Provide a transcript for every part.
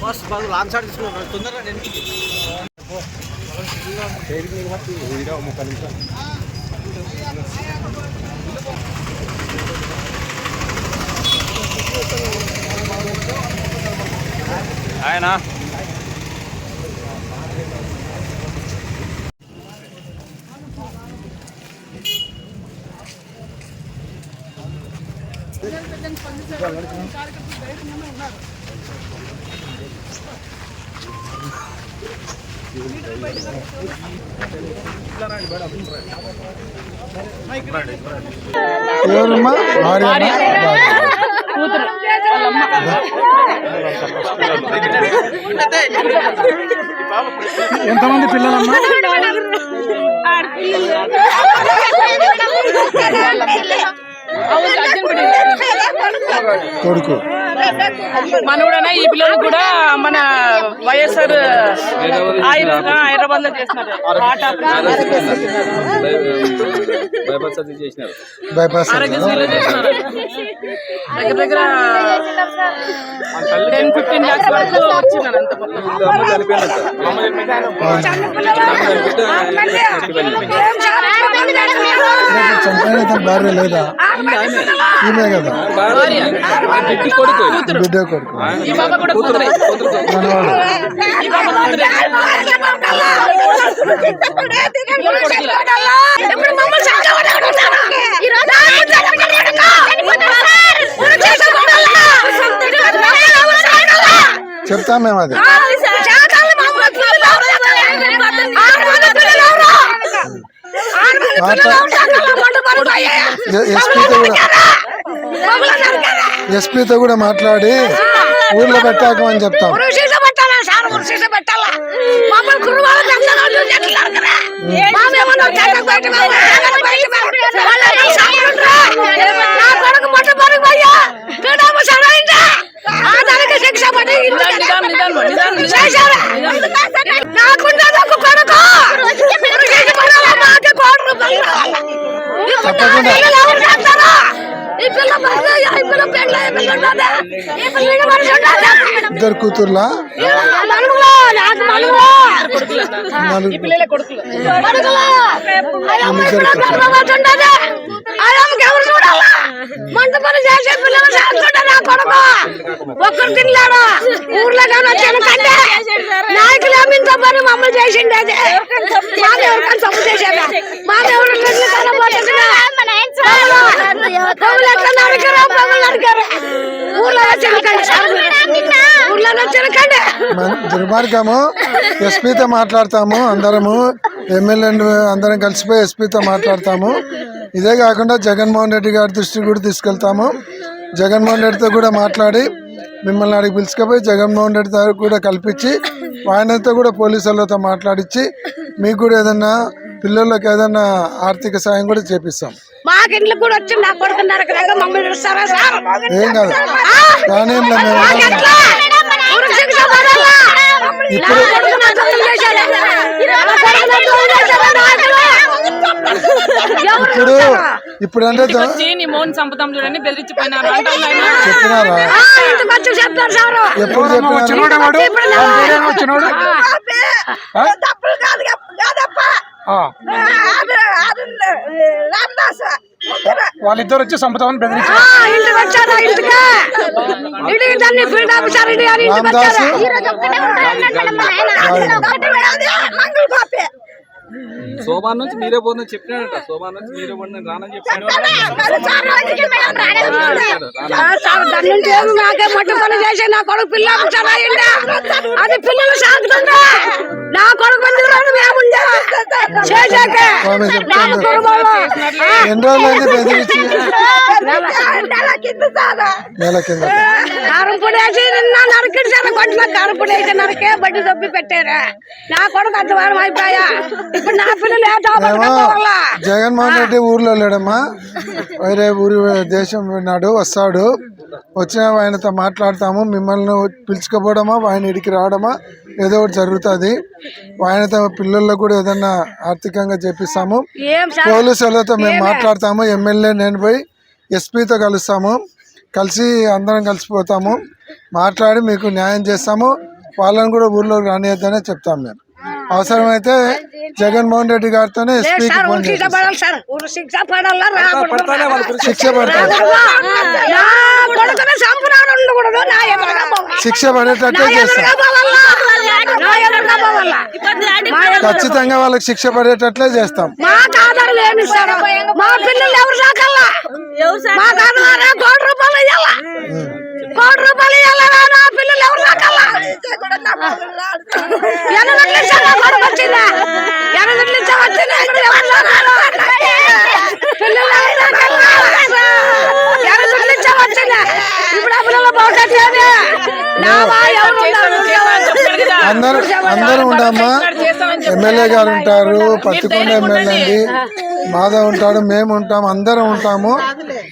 First బాగా long shot తీసుకున్నాను తొందరగా నేను ఆయన. ఎవరమ్మా? భార్య ఎంతమంది పిల్లలమ్మా? కొడుకు. మనోడనా ఈ పిల్లలు కూడా మన వైఎస్ఆర్ హైదరాబాద్లో చేస్తున్నారు బైపాస్ దగ్గర దగ్గర టెన్ ఫిఫ్టీన్ లాక్స్ వరకు వచ్చిందని అంత మొత్తం. చనిపోయిన ఇతని భార్య లేదా? ఈమె కదా. బిడ్డి కొడుకు. చెప్తాం మేము అది. ఎస్పీతో కూడా ఎస్పీతో కూడా మాట్లాడి ఊర్లో పెట్టాకమని చెప్తాం. పెట్టాలా? సార్ అయ్యమ్మకి ఎవరు చూడాలా? మంట పని చేసే పిల్లలు చేస్తుంటే నా కొడుకు. ఒక్కరు తిన్నాడు ఊర్లో నాయకులు పని మమ్మల్ని అది మాకు ఎవరికైనా తప్పు చేసేదా? మాకు ఎవరు దుర్మార్గము. ఎస్పీతో మాట్లాడతాము అందరము. ఎమ్మెల్యేలు అందరం కలిసిపోయి ఎస్పీతో మాట్లాడతాము. ఇదే కాకుండా జగన్మోహన్ రెడ్డి గారి దృష్టికి కూడా తీసుకెళ్తాము. జగన్మోహన్ రెడ్డితో కూడా మాట్లాడి మిమ్మల్ని అడిగి పిలుచుకుపోయి జగన్మోహన్ రెడ్డితో కూడా కల్పించి ఆయనతో కూడా పోలీసులతో మాట్లాడించి మీకు కూడా ఏదన్నా పిల్లలకి ఏదన్నా ఆర్థిక సాయం కూడా చేపిస్తాం మాకు ఇంట్లో కూడా వచ్చి నా కొడుకు నరకరాగా మమ్మల్ని ఇస్తారా సార్ ఏం కాదు? కానీ? ఇప్పుడు? ఇప్పుడు అంటే చంపుతాం చూడండి బెదిరించిపోయినారు. చెప్పినారా? ఎప్పుడు చెప్పినారు? వాళ్ళిద్దరు వచ్చి సంపదాన్ని బెదిరించి సోమాన్ నుంచి మీరే పోతుందని చెప్పినాడట. సోమాన్ నుంచి మీరే పోతుందని రానని చెప్పాడు నాకే మట్టి పని చేసి నా కొడుకు పిల్లలు అది పిల్లలు సాగుతుందా నా కొడుకు చేసాకే ఆమె చెప్తాను. ఎన్ని రోజులైంది బెదిరించి? నెల కింద నిన్న నరికే బడ్డీ దొబ్బి పెట్టారా. నా కొడుకు అంత వారం అయిపోయా. ఇప్పుడు నా పిల్లలు ఏ జగన్మోహన్ రెడ్డి ఊర్లో లేడమ్మా. వేరే ఊరి దేశం విన్నాడు వస్తాడు. వచ్చిన ఆయనతో మాట్లాడతాము మిమ్మల్ని పిలుచుకోపోవడమా ఆయన ఇడికి రావడమా ఏదో ఒకటి జరుగుతుంది. ఆయనతో పిల్లల్లో కూడా ఏదన్నా ఆర్థికంగా చేపిస్తాము పోలీసు వాళ్ళతో మేము మాట్లాడతాము. ఎమ్మెల్యే నేను పోయి ఎస్పీతో కలుస్తాము. కలిసి అందరం కలిసిపోతాము. మాట్లాడి మీకు న్యాయం చేస్తాము. వాళ్ళని కూడా ఊర్లోకి రానియద్దనే చెప్తాం మేము. అవసరమైతే జగన్మోహన్ రెడ్డి గారితోనే శిక్ష శిక్ష పడేటట్టే చేస్తాం ఖచ్చితంగా వాళ్ళకి శిక్ష పడేటట్లే చేస్తాం. మా పిల్లలు ఎవరు సాకల్లా? రూపాయలు కోటి రూపాయలు కొడుకు వచ్చిందా వచ్చిందా? ఇప్పుడు ఎవరు వచ్చిందా? ఇప్పుడు బాగుంటుంది? అందరూ అందరూ ఉండమ్మా. ఎమ్మెల్యే గారు ఉంటారు పత్తికొండ ఎమ్మెల్యే అండి. మాధవ్ ఉంటాడు మేము ఉంటాము అందరం ఉంటాము.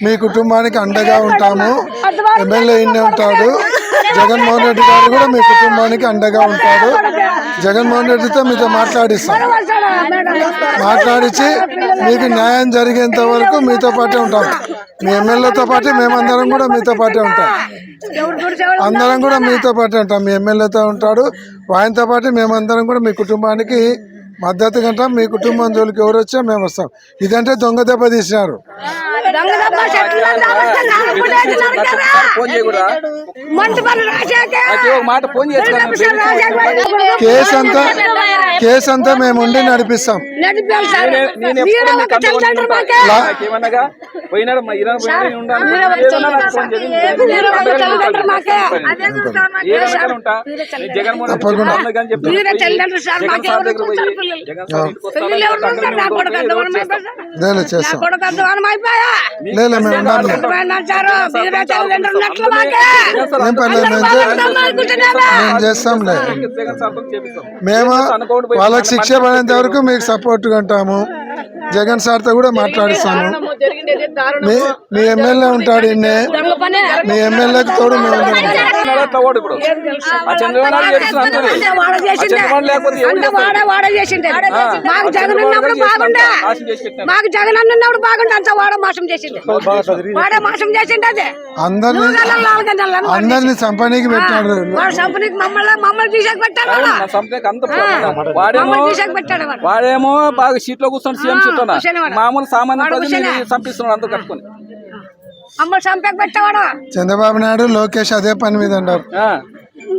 మీ కుటుంబానికి అండగా ఉంటాము. ఎమ్మెల్యే ఇన్నే ఉంటాడు. జగన్మోహన్ రెడ్డి గారు కూడా మీ కుటుంబానికి అండగా ఉంటాడు. జగన్మోహన్ రెడ్డితో మీతో మాట్లాడిస్తాం. మాట్లాడించి మీకు న్యాయం జరిగేంత వరకు మీతో పాటే ఉంటాం. మీ ఎమ్మెల్యేతో పాటు మేమందరం కూడా మీతో పాటే ఉంటాం. అందరం కూడా మీతో పాటే ఉంటాం. మీ ఎమ్మెల్యేతో ఉంటాడు. ఆయనతో పాటు మేమందరం కూడా మీ కుటుంబానికి మద్దతు కంటాం మీ కుటుంబం జోలికి ఎవరు వచ్చా మేము వస్తాం. ఇదంటే దొంగ దెబ్బ తీసినారు. కేసు అంతా కేసు అంతా మేము ఉండి నడిపిస్తాం. తప్పకుండా. చేస్తాం. లేదు మేము మేము. చేస్తాంలే. వాళ్ళకి శిక్ష పడేంత వరకు మీకు సపోర్ట్ ఉంటాము. జగన్ సార్తో కూడా మాట్లాడిస్తాము. మీ మీ ఎమ్మెల్యే ఉంటాడు. మీ ఎమ్మెల్యేకి తోడు మాకు జగన్ ఉన్నప్పుడు బాగుండే. మాకు జగన్ అంత వాడ మోసం చేసిండే. వాడే మోసం చేసిండే అదే. అందరిని అందరిని చంపనీకి పెట్టాడు వాడు సంపనికి మమ్మల్ని మమ్మల్ని తీసాక పెట్టాడు. వాడేమో మమ్మల్ని తీసాక పెట్టాడు వాడు. వాడేమో బాగా సీట్లో కూర్చొని సీఎం సీట్ మామూలు సామాన్య ప్రజలు. చంపిస్తున్నాడు అంతా కట్టుకొని. చంద్రబాబు నాయుడు లోకేష్ అదే పని మీద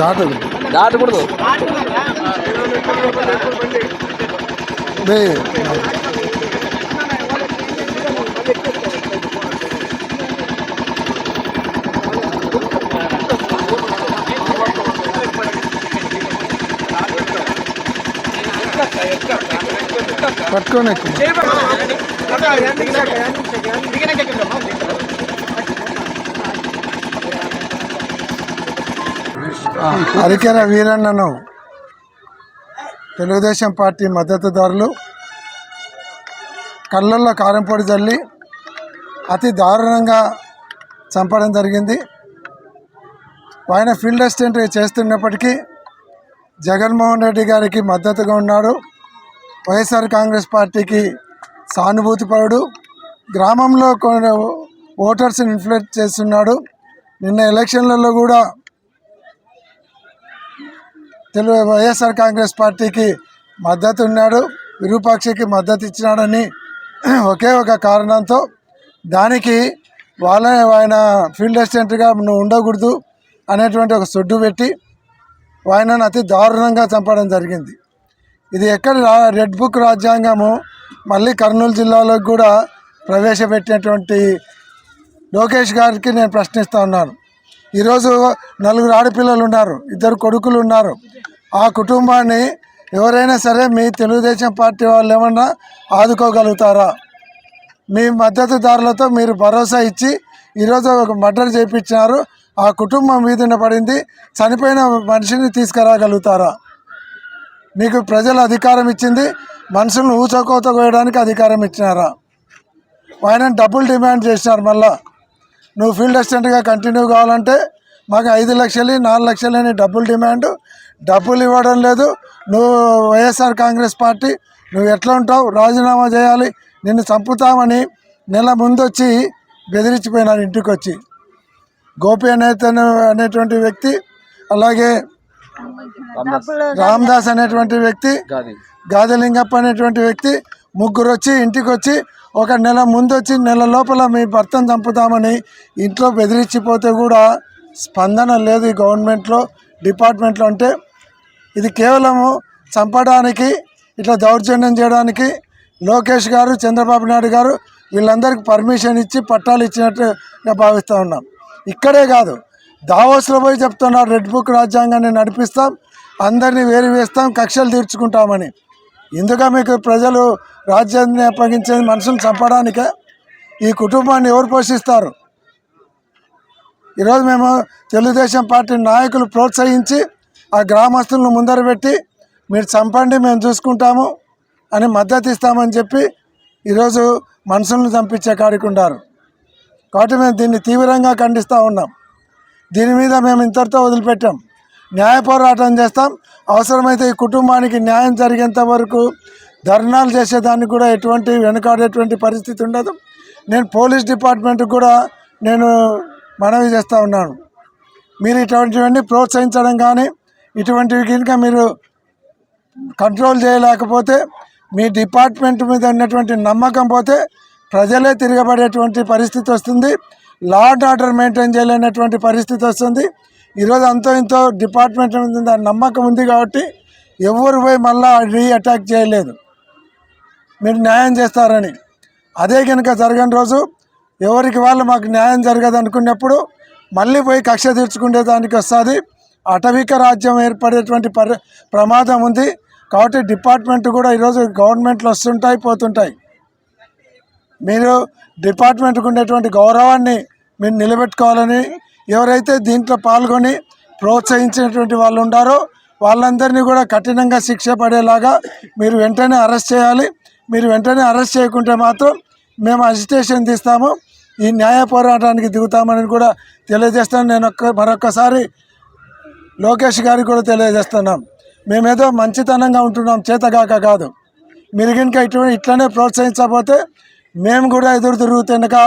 దాటు దాటకూడదు. పట్టుకొని ఎక్కువ. అరికెర వీరన్నను తెలుగుదేశం పార్టీ మద్దతుదారులు కళ్ళల్లో కారంపొడి జల్లి అతి దారుణంగా చంపడం జరిగింది. ఆయన ఫీల్డ్ అసిస్టెంట్ చేస్తున్నప్పటికీ జగన్మోహన్ రెడ్డి గారికి మద్దతుగా ఉన్నాడు. వైఎస్ఆర్ కాంగ్రెస్ పార్టీకి సానుభూతిపరుడు. గ్రామంలో కొన్ని ఓటర్స్ని ఇన్ఫ్లుయెన్స్ చేస్తున్నాడు. నిన్న ఎలక్షన్లలో కూడా తెలుగు వైఎస్ఆర్ కాంగ్రెస్ పార్టీకి మద్దతు ఉన్నాడు విరూపాక్షికి మద్దతు ఇచ్చినాడని ఒకే ఒక కారణంతో దానికి వాళ్ళ ఆయన ఫీల్డ్ అసిస్టెంట్గా నువ్వు ఉండకూడదు అనేటువంటి ఒక సొడ్డు పెట్టి ఆయనను అతి దారుణంగా చంపడం జరిగింది. ఇది ఎక్కడ రా- రెడ్ బుక్ రాజ్యాంగము మళ్ళీ కర్నూలు జిల్లాలో కూడా ప్రవేశపెట్టినటువంటి లోకేష్ గారికి నేను ప్రశ్నిస్తూ ఉన్నాను. ఈరోజు నలుగురు ఆడపిల్లలు ఉన్నారు ఇద్దరు కొడుకులు ఉన్నారు. ఆ కుటుంబాన్ని ఎవరైనా సరే మీ తెలుగుదేశం పార్టీ వాళ్ళు ఏమన్నా ఆదుకోగలుగుతారా? మీ మద్దతుదారులతో మీరు భరోసా ఇచ్చి ఈరోజు ఒక మర్డర్ చేయించినారు ఆ కుటుంబం మీదన పడింది. చనిపోయిన మనిషిని తీసుకురాగలుగుతారా? మీకు ప్రజలు అధికారం ఇచ్చింది. మనుషులను ఊచకోత కోయడానికి అధికారం ఇచ్చినారా? ఆయన డబ్బులు డిమాండ్ చేసినారు మళ్ళా. నువ్వు ఫీల్డ్ అసిస్టెంట్గా కంటిన్యూ కావాలంటే మాకు ఐదు లక్షలు నాలుగు లక్షలు అని డబ్బులు డిమాండ్. డబ్బులు ఇవ్వడం లేదు. నువ్వు వైఎస్ఆర్ కాంగ్రెస్ పార్టీ నువ్వు ఎట్లా ఉంటావు? రాజీనామా చేయాలి. నిన్ను చంపుతామని నెల ముందు వచ్చి బెదిరించిపోయినారు ఇంటికి వచ్చి గోపి అనే తను అనేటువంటి వ్యక్తి అలాగే రామ్దాస్ అనేటువంటి వ్యక్తి గాది. గాదలింగప్ప అనేటువంటి వ్యక్తి ముగ్గురు వచ్చి ఇంటికి వచ్చి ఒక నెల ముందు వచ్చి నెల లోపల మీ భర్తను చంపుతామని ఇంట్లో బెదిరించిపోతే కూడా స్పందన లేదు ఈ గవర్నమెంట్లో డిపార్ట్మెంట్లో. అంటే ఇది కేవలము చంపడానికి ఇట్లా దౌర్జన్యం చేయడానికి లోకేష్ గారు చంద్రబాబు నాయుడు గారు వీళ్ళందరికీ పర్మిషన్ ఇచ్చి పట్టాలు ఇచ్చినట్టుగా భావిస్తూ ఉన్నాం. ఇక్కడే కాదు దావోస్లో పోయి చెప్తున్నారు రెడ్ బుక్ రాజ్యాంగాన్ని నడిపిస్తాం అందరినీ వేరు వేస్తాం కక్షలు తీర్చుకుంటామని. ఇందుగా మీకు ప్రజలు రాజ్యాన్ని అప్పగించేది మనుషులు చంపడానికే? ఈ కుటుంబాన్ని ఎవరు పోషిస్తారు? ఈరోజు మేము తెలుగుదేశం పార్టీ నాయకులు ప్రోత్సహించి ఆ గ్రామస్తులను ముందర పెట్టి మీరు చంపండి మేము చూసుకుంటాము అని మద్దతు ఇస్తామని చెప్పి ఈరోజు మనుషులను చంపించే కాడికి ఉన్నారు కాబట్టి మేము దీన్ని తీవ్రంగా ఖండిస్తూ ఉన్నాం. దీని మీద మేము ఇంతటితో వదిలిపెట్టాం. న్యాయ పోరాటం చేస్తాం. అవసరమైతే ఈ కుటుంబానికి న్యాయం జరిగేంత వరకు ధర్నాలు చేసేదానికి కూడా ఎటువంటి వెనుకాడేటువంటి పరిస్థితి ఉండదు. నేను పోలీస్ డిపార్ట్మెంట్కి కూడా నేను మనవి చేస్తూ ఉన్నాను. మీరు ఇటువంటివన్నీ ప్రోత్సహించడం కానీ ఇటువంటివి కనుక మీరు కంట్రోల్ చేయలేకపోతే మీ డిపార్ట్మెంట్ మీద ఉన్నటువంటి నమ్మకం పోతే ప్రజలే తిరగబడేటువంటి పరిస్థితి వస్తుంది. లా అండ్ ఆర్డర్ మెయింటైన్ చేయలేనటువంటి పరిస్థితి వస్తుంది. ఈరోజు అంతో ఇంతో డిపార్ట్మెంట్ దాని నమ్మకం ఉంది కాబట్టి ఎవరు పోయి మళ్ళీ రీ అటాక్ చేయలేదు. మీరు న్యాయం చేస్తారని. అదే కనుక జరగని రోజు ఎవరికి వాళ్ళు మాకు న్యాయం జరగదు అనుకున్నప్పుడు మళ్ళీ పోయి కక్ష తీర్చుకునే దానికి వస్తుంది. అటవిక రాజ్యం ఏర్పడేటువంటి పరి ప్రమాదం ఉంది. కాబట్టి డిపార్ట్మెంట్ కూడా ఈరోజు గవర్నమెంట్లు వస్తుంటాయి పోతుంటాయి. మీరు డిపార్ట్మెంట్కి ఉండేటువంటి గౌరవాన్ని మీరు నిలబెట్టుకోవాలని ఎవరైతే దీంట్లో పాల్గొని ప్రోత్సహించినటువంటి వాళ్ళు ఉండారో వాళ్ళందరినీ కూడా కఠినంగా శిక్ష పడేలాగా మీరు వెంటనే అరెస్ట్ చేయాలి. మీరు వెంటనే అరెస్ట్ చేయకుంటే మాత్రం మేము అజిటేషన్ తీస్తాము. ఈ న్యాయ పోరాటానికి దిగుతామని కూడా తెలియజేస్తాను. నేను ఒక్క మరొక్కసారి లోకేష్ గారికి కూడా తెలియజేస్తున్నాం. మేమేదో మంచితనంగా ఉంటున్నాం చేతగాక కాదు. మీరు కనుక ఇటువంటి ఇట్లనే ప్రోత్సహించకపోతే మేము కూడా ఎదురు తిరుగుతుండగా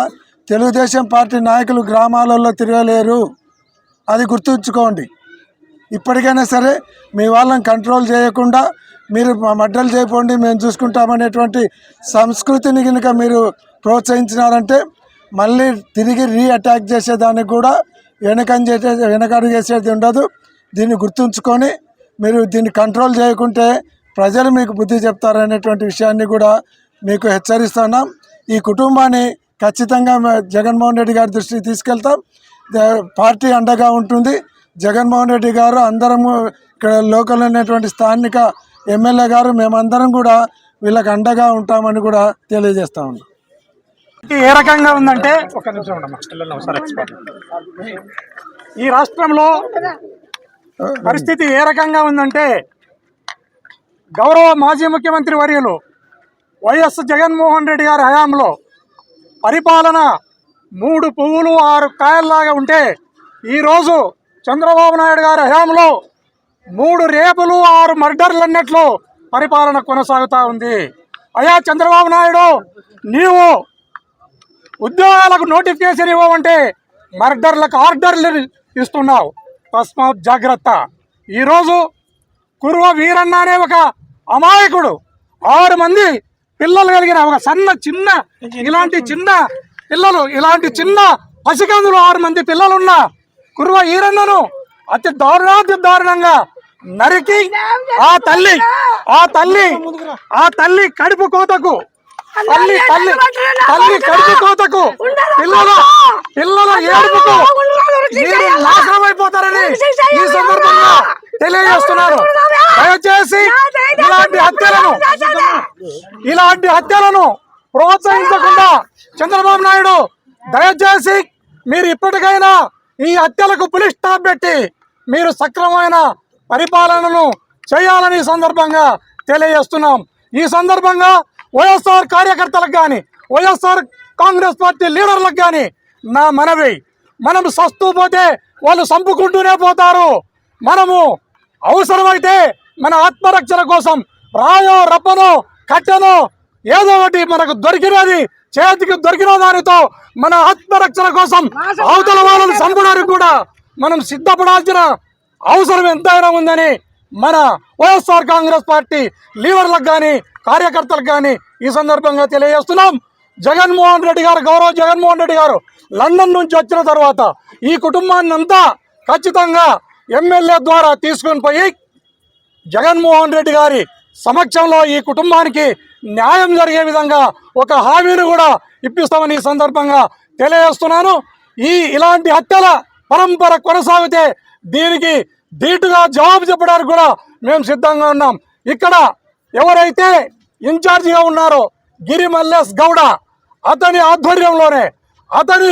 తెలుగుదేశం పార్టీ నాయకులు గ్రామాలలో తిరగలేరు. అది గుర్తుంచుకోండి. ఇప్పటికైనా సరే మీ వాళ్ళని కంట్రోల్ చేయకుండా మీరు మా మడ్డలు చేయకండి మేము చూసుకుంటామనేటువంటి సంస్కృతిని కనుక మీరు ప్రోత్సహించినారంటే మళ్ళీ తిరిగి రీ అటాక్ చేసేదానికి కూడా వెనకం చేసే వెనకడు చేసేది ఉండదు. దీన్ని గుర్తుంచుకొని మీరు దీన్ని కంట్రోల్ చేయకుంటే ప్రజలు మీకు బుద్ధి చెప్తారనేటువంటి విషయాన్ని కూడా మీకు హెచ్చరిస్తున్నాం. ఈ కుటుంబాన్ని ఖచ్చితంగా జగన్మోహన్ రెడ్డి గారి దృష్టికి తీసుకెళ్తాం. పార్టీ అండగా ఉంటుంది. జగన్మోహన్ రెడ్డి గారు అందరము ఇక్కడ లోకల్ ఉన్నటువంటి స్థానిక ఎమ్మెల్యే గారు మేమందరం కూడా వీళ్ళకి అండగా ఉంటామని కూడా తెలియజేస్తా ఉన్నాం. ఏ రకంగా ఉందంటే ఒక నిమిషం ఈ రాష్ట్రంలో పరిస్థితి ఏ రకంగా ఉందంటే గౌరవ మాజీ ముఖ్యమంత్రి వర్యులు వైఎస్ జగన్మోహన్ రెడ్డి గారి హయాంలో పరిపాలన మూడు పువ్వులు ఆరు కాయల్లాగా ఉంటే ఈరోజు చంద్రబాబు నాయుడు గారి హయాంలో మూడు రేపులు ఆరు మర్డర్లు అన్నట్లు పరిపాలన కొనసాగుతూ ఉంది. అయ్యా చంద్రబాబు నాయుడు నీవు ఉద్యోగాలకు నోటిఫికేషన్ ఇవ్వమంటే మర్డర్లకు ఆర్డర్లు ఇస్తున్నావు. తస్మాత్ జాగ్రత్త. ఈరోజు కురువ వీరన్న అనే ఒక అమాయకుడు ఆరు మంది పిల్లలు కలిగిన ఒక సన్న చిన్న ఇలాంటి చిన్న పిల్లలు ఇలాంటి చిన్న పసికందులు ఆరు మంది పిల్లలు ఉన్న కురువ ఈరన్నను అతి దారుణాతి దారుణంగా నరికి ఆ తల్లి ఆ తల్లి ఆ తల్లి కడుపు కోతకు తల్లి తల్లి తల్లి కడుపు కోతకు పిల్లల పిల్లల ఏడుపుకు మీరు నాశనం అయిపోతారని ఈ సందర్భంగా తెలియజేస్తున్నారు. దయచేసి ఇలాంటి హత్యలను ఇలాంటి హత్యలను ప్రోత్సహించకుండా చంద్రబాబు నాయుడు దయచేసి మీరు ఇప్పటికైనా ఈ హత్యలకు పులిస్ స్టాప్ పెట్టి మీరు సక్రమమైన పరిపాలనను చేయాలని సందర్భంగా తెలియజేస్తున్నాం. ఈ సందర్భంగా వైఎస్ఆర్ కార్యకర్తలకు కానీ వైఎస్ఆర్ కాంగ్రెస్ పార్టీ లీడర్లకు కానీ నా మనవి. మనం సస్తూ పోతే వాళ్ళు చంపుకుంటూనే పోతారు. మనము అవసరమైతే మన ఆత్మరక్షణ కోసం రాయో రప్పనో కట్టెనో ఏదో ఒకటి మనకు దొరికినది చేతికి దొరికిన దానితో మన ఆత్మరక్షణ కోసం అవతల వాళ్ళని చంపడానికి కూడా మనం సిద్ధపడాల్సిన అవసరం ఎంతైనా ఉందని మన వైఎస్ఆర్ కాంగ్రెస్ పార్టీ లీడర్లకు కానీ కార్యకర్తలకు కానీ ఈ సందర్భంగా తెలియజేస్తున్నాం. జగన్మోహన్ రెడ్డి గారు గౌరవ జగన్మోహన్ రెడ్డి గారు లండన్ నుంచి వచ్చిన తర్వాత ఈ కుటుంబాన్ని అంతా ఖచ్చితంగా ఎమ్మెల్యే ద్వారా తీసుకొని పోయి జగన్మోహన్ రెడ్డి గారి సమక్షంలో ఈ కుటుంబానికి న్యాయం జరిగే విధంగా ఒక హామీని కూడా ఇప్పిస్తామని ఈ సందర్భంగా తెలియజేస్తున్నాను. ఈ ఇలాంటి హత్యల పరంపర కొనసాగితే దీనికి ధీటుగా జవాబు చెప్పడానికి కూడా మేము సిద్ధంగా ఉన్నాం. ఇక్కడ ఎవరైతే ఇన్ఛార్జిగా ఉన్నారో గిరి మల్లేష్ గౌడ అతని ఆధ్వర్యంలోనే అతని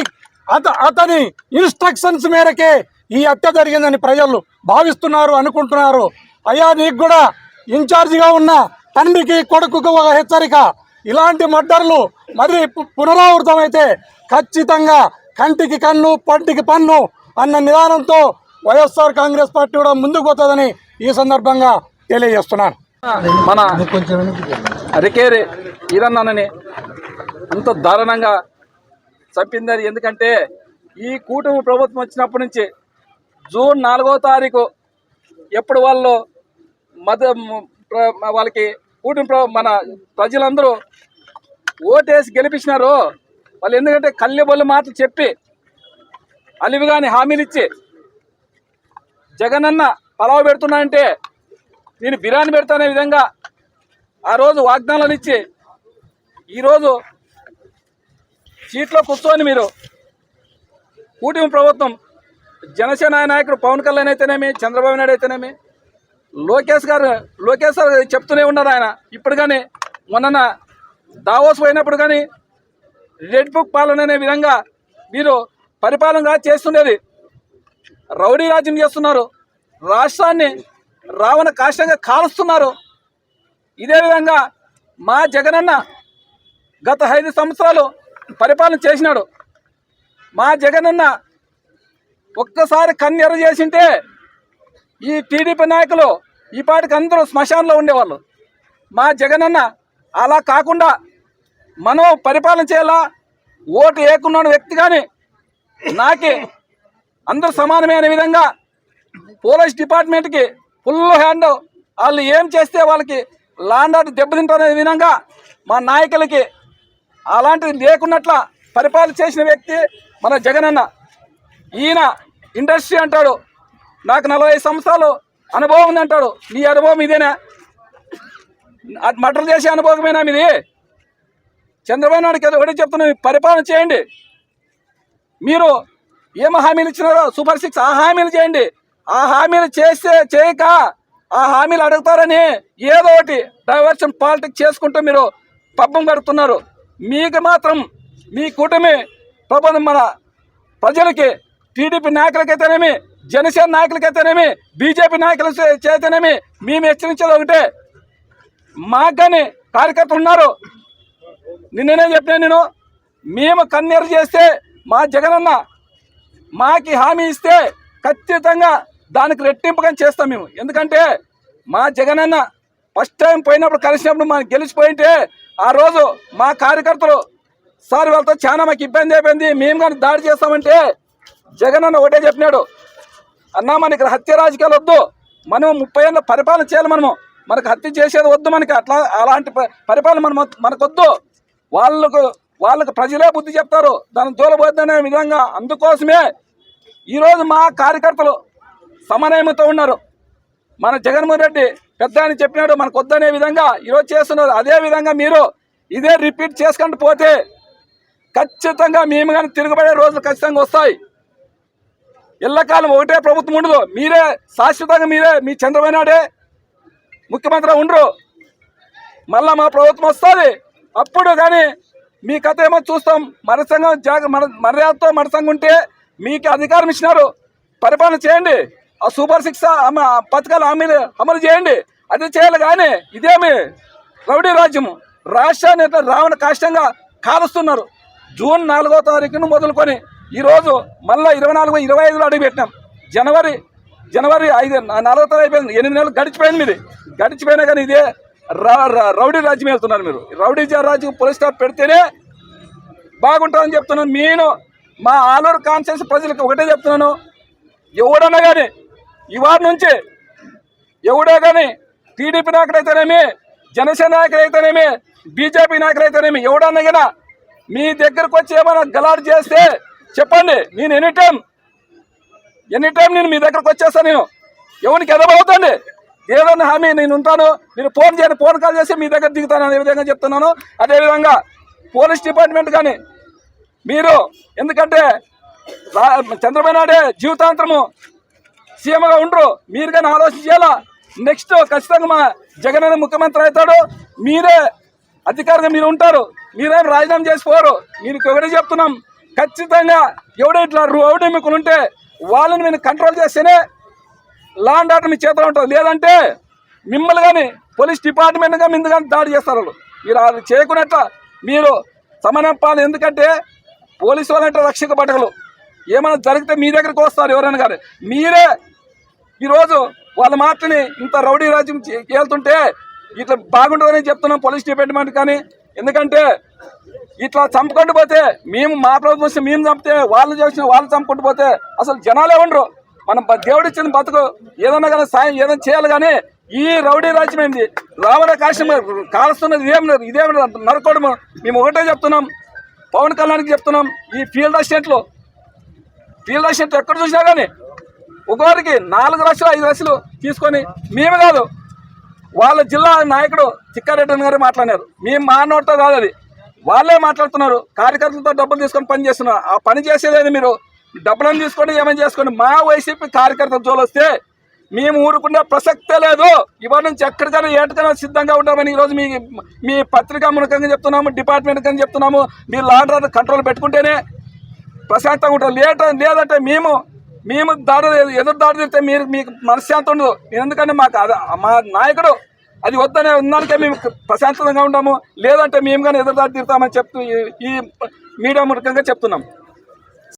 అత అతని ఇన్స్ట్రక్షన్స్ మేరకే ఈ హత్య జరిగిందని ప్రజలు భావిస్తున్నారు అనుకుంటున్నారు. అయ్యా నీకు కూడా ఇన్ఛార్జిగా ఉన్న తండ్రికి కొడుకుకు ఒక హెచ్చరిక. ఇలాంటి మర్డర్లు మరి పు- పునరావృతమైతే ఖచ్చితంగా కంటికి కన్ను పంటికి పన్ను అన్న నిదానంతో వైఎస్ఆర్ కాంగ్రెస్ పార్టీ కూడా ముందుకు పోతుందని ఈ సందర్భంగా తెలియజేస్తున్నాను. మన అరికేరి ఇదన్నానని అంత దారుణంగా చంపిందని. ఎందుకంటే ఈ కూటమి ప్రభుత్వం వచ్చినప్పటి నుంచి జూన్ నాలుగో తారీఖు ఎప్పుడు వాళ్ళు మద వాళ్ళకి కూటమి మన ప్రజలందరూ ఓటేసి గెలిపించినారు. వాళ్ళు ఎందుకంటే కళ్ళెబొల్లి మాటలు చెప్పి అలివిగాని హామీలు ఇచ్చి జగనన్న పలావు పెడుతున్నా అంటే నేను బిర్యానీ పెడతానే విధంగా ఆ రోజు వాగ్దానాలు ఇచ్చి ఈరోజు సీట్లో కూర్చొని మీరు. కూటమి ప్రభుత్వం జనసేన నాయకుడు పవన్ కళ్యాణ్ అయితేనేమి చంద్రబాబు నాయుడు అయితేనేమి లోకేష్ గారు లోకేష్ గారు చెప్తూనే ఉన్నారు ఆయన. ఇప్పుడు కానీ మొన్న దావోస్ పోయినప్పుడు కానీ రెడ్ బుక్ పాలన అనే విధంగా వీరు పరిపాలన చేస్తుండేది. రౌడీ రాజ్యం చేస్తున్నారు. రాష్ట్రాన్ని రావణ కాష్టంగా కాలుస్తున్నారు. ఇదే విధంగా మా జగనన్న గత ఐదు సంవత్సరాలు పరిపాలన చేసినాడు. మా జగనన్న ఒక్కసారి కన్నెర చేసింటే ఈ టీడీపీ నాయకులు ఈ పాటికి అందరూ శ్మశానంలో ఉండేవాళ్ళు. మా జగనన్న అలా కాకుండా మనం పరిపాలన చేయాలా? ఓటు వేయకున్న వ్యక్తి కానీ నాకి అందరూ సమానమైన విధంగా పోలీస్ డిపార్ట్మెంట్కి ఫుల్ హ్యాండ్ వాళ్ళు ఏం చేస్తే వాళ్ళకి లాండ్ ఆర్డర్ దెబ్బతింటారనే విధంగా మా నాయకులకి అలాంటిది లేకున్నట్ల పరిపాలన చేసిన వ్యక్తి మన జగనన్న. ఈయన ఇండస్ట్రీ అంటాడు. నాకు నలభై సంవత్సరాలు అనుభవం ఉంది అంటాడు. నీ అనుభవం ఇదేనా? మటర్ చేసే అనుభవమేనా మీది? చంద్రబాబు నాయుడుకి ఒకటి చెప్తున్నా పరిపాలన చేయండి. మీరు ఏం హామీలు ఇచ్చినారో సూపర్ సిక్స్ ఆ హామీలు చేయండి. ఆ హామీలు చేస్తే చేయక ఆ హామీలు అడుగుతారని ఏదో ఒకటి డైవర్షన్ పాలిటిక్స్ చేసుకుంటూ మీరు పబ్బం గడుపుతున్నారు మీకు మాత్రం మీ కూటమి ప్రబంధం మన ప్రజలకి టీడీపీ నాయకులకైతేనేమి జనసేన నాయకులకైతేనేమి బీజేపీ నాయకుల చేతనేమి మేము హెచ్చరించేది ఒకటే. మాకు కానీ కార్యకర్తలు ఉన్నారు. నిన్ననే చెప్పినా నేను మేము కన్నీరు చేస్తే మా జగనన్న మాకి హామీ ఇస్తే ఖచ్చితంగా దానికి రెట్టింపుగా చేస్తాం మేము. ఎందుకంటే మా జగనన్న ఫస్ట్ టైం పోయినప్పుడు కలిసినప్పుడు మనం గెలిచిపోయింటే ఆ రోజు మా కార్యకర్తలు సార్ వాళ్ళతో చాలా మాకు ఇబ్బంది అయిపోయింది. మేము కానీ దాడి చేస్తామంటే జగన్ అన్న ఒకటే చెప్పినాడు. అన్నా మనకి ఇక్కడ హత్య రాజకీయాలు వద్దు. మనం ముప్పై ఏళ్ళ పరిపాలన చేయాలి మనము. మనకు హత్య చేసేది వద్దు మనకి. అట్లా అలాంటి ప- పరిపాలన మనం మనకొద్దు వాళ్ళకు వాళ్ళకు ప్రజలే బుద్ధి చెప్తారు. దాన్ని దూరపోద్దనే విధంగా. అందుకోసమే ఈరోజు మా కార్యకర్తలు సమన్వయంతో ఉన్నారు. మన జగన్మోహన్ రెడ్డి పెద్ద అని చెప్పినాడు మనకు వద్దనే విధంగా ఈరోజు చేస్తున్నారు. అదే విధంగా మీరు ఇదే రిపీట్ చేసుకుంటూ పోతే ఖచ్చితంగా మేము కానీ తిరగబడే రోజులు ఖచ్చితంగా వస్తాయి. ఎల్లకాలం ఒకటే ప్రభుత్వం ఉండదు. మీరే శాశ్వతంగా మీరే మీ చంద్రబాబు నాయుడే ముఖ్యమంత్రి ఉండరు. మళ్ళా మా ప్రభుత్వం వస్తుంది. అప్పుడు కానీ మీ కథ ఏమో చూస్తాం. మనసంగం జాగ మన మర్యాదతో మన ఉంటే మీకు అధికారం ఇచ్చినారు. పరిపాలన చేయండి. ఆ సూపర్ సిక్స్ పథకాలు హామీలు అమలు చేయండి. అది చేయాలి కానీ ఇదేమి రౌడీ రాజ్యము రాష్ట్రాన్ని రావణ కష్టంగా కాలుస్తున్నారు. జూన్ నాలుగో తారీఖును మొదలుకొని ఈరోజు మళ్ళీ ఇరవై నాలుగు ఇరవై ఐదులో అడుగుపెట్టినాం జనవరి జనవరి ఐదు నాలుగో తారీఖు అయిపోయింది. ఎనిమిది నెలలు గడిచిపోయింది మీది. గడిచిపోయినా కానీ ఇదే రా- రా- రౌడీ రాజ్యం వెళ్తున్నారు మీరు. రౌడీ రాజ్యం పోలీస్ స్టాప్ పెడితేనే బాగుంటుందని చెప్తున్నాను. నేను మా ఆలూరు కాన్షియస్ ప్రజలకు ఒకటే చెప్తున్నాను. ఎవడన్నా కానీ ఇవాడి నుంచి ఎవడో కానీ టీడీపీ నాయకుడైతేనేమి జనసేన నాయకుడైతేనేమి బీజేపీ నాయకుడైతేనేమి ఎవడన్నా కానీ మీ దగ్గరకు వచ్చి ఏమైనా గలాట్ చేస్తే చెప్పండి నేను ఎనీ టైం ఎనీ టైం నేను మీ దగ్గరకు వచ్చేస్తాను నేను. ఎవరికి ఎదబోతండి ఏదైనా హామీ నేను ఉంటాను. మీరు ఫోన్ చేయండి ఫోన్ కాల్ చేసి మీ దగ్గర దిగుతాను అనే విధంగా చెప్తున్నాను. అదేవిధంగా పోలీస్ డిపార్ట్మెంట్ కానీ మీరు ఎందుకంటే రా- చంద్రబాబు నాయుడే జీవితాంతరము సీఎంగా ఉండరు. మీరు కానీ ఆలోచించేలా నెక్స్ట్ ఖచ్చితంగా మా జగన్ ముఖ్యమంత్రి అవుతాడు. మీరే అధికారంగా మీరు ఉంటారు. మీరేం రాజీనామా చేసిపోరు మీరు ఒకటి చెప్తున్నాం. ఖచ్చితంగా ఎవడో ఇట్లా మీకు ఉంటే వాళ్ళని మేము కంట్రోల్ చేస్తేనే లా అండ్ ఆర్డర్ మీ చేతిలో ఉంటుంది. లేదంటే మిమ్మల్ని కానీ పోలీస్ డిపార్ట్మెంట్ కానీ మీద కానీ దాడి చేస్తారు వాళ్ళు. మీరు అది చేయకున్నట్ల మీరు సమనప్పాలి ఎందుకంటే పోలీసు వాళ్ళంటే రక్షక పట్టకలు ఏమైనా జరిగితే మీ దగ్గరికి వస్తారు ఎవరైనా కానీ. మీరే ఈరోజు వాళ్ళ మాటని ఇంత రౌడీ రాజ్యం వెళ్తుంటే ఇట్లా బాగుంటుందని చెప్తున్నాం. పోలీస్ డిపార్ట్మెంట్ కానీ ఎందుకంటే ఇట్లా చంపుకుంటూ పోతే మేము మా ప్రభుత్వం వస్తే మేము చంపితే వాళ్ళు చేసిన వాళ్ళు చంపుకుంటూ పోతే అసలు జనాలే ఉండరు. మనం బ- దేవుడిచ్చిన బతుకు ఏదన్నా కానీ సాయం ఏదైనా చేయాలి కానీ ఈ రౌడీ రాజ్యం ఏంది? రావణ కాశం కాలుస్తున్నది ఇదేం లేదు ఇదేం మేము ఒకటే చెప్తున్నాం. పవన్ కళ్యాణ్కి చెప్తున్నాం. ఈ ఫీల్డ్ అసిస్టెంట్లు ఫీల్డ్ అసిస్టెంట్ ఎక్కడ చూసినా కానీ ఒకరికి నాలుగు లక్షలు ఐదు లక్షలు తీసుకొని మేము కాదు. వాళ్ళ జిల్లా నాయకుడు చిక్కారెడ్డి గారు మాట్లాడారు మేము మా నోటితో కాదు అది. వాళ్ళే మాట్లాడుతున్నారు. కార్యకర్తలతో డబ్బులు తీసుకొని పని చేస్తున్నారు. ఆ పని చేసేదేది మీరు? డబ్బులను తీసుకొని ఏమైనా చేసుకోండి. మా వైసీపీ కార్యకర్తల జోలు వస్తే మేము ఊరుకునే ప్రసక్తే లేదు. ఇవాళ నుంచి ఎక్కడికైనా ఏటికైనా సిద్ధంగా ఉంటామని ఈరోజు మీ మీ పత్రికా మునకంగా చెప్తున్నాము డిపార్ట్మెంట్ కానీ చెప్తున్నాము. మీరు లాండ్రీ కంట్రోల్ పెట్టుకుంటేనే ప్రశాంతంగా ఉంటుంది లేట లేదంటే మేము మేము దాడి ఎదురు దాడి చేస్తే మీరు మీకు మనశ్శాంతి ఉండదు. ఎందుకంటే మాకు అది మా నాయకుడు అది వద్దనే ఉన్నానికే మేము ప్రశాంతంగా ఉంటాము. లేదంటే మేము కానీ ఎదురు దాడి తీరుతామని చెప్తూ ఈ- ఈ మీడియా ముఖంగా చెప్తున్నాం.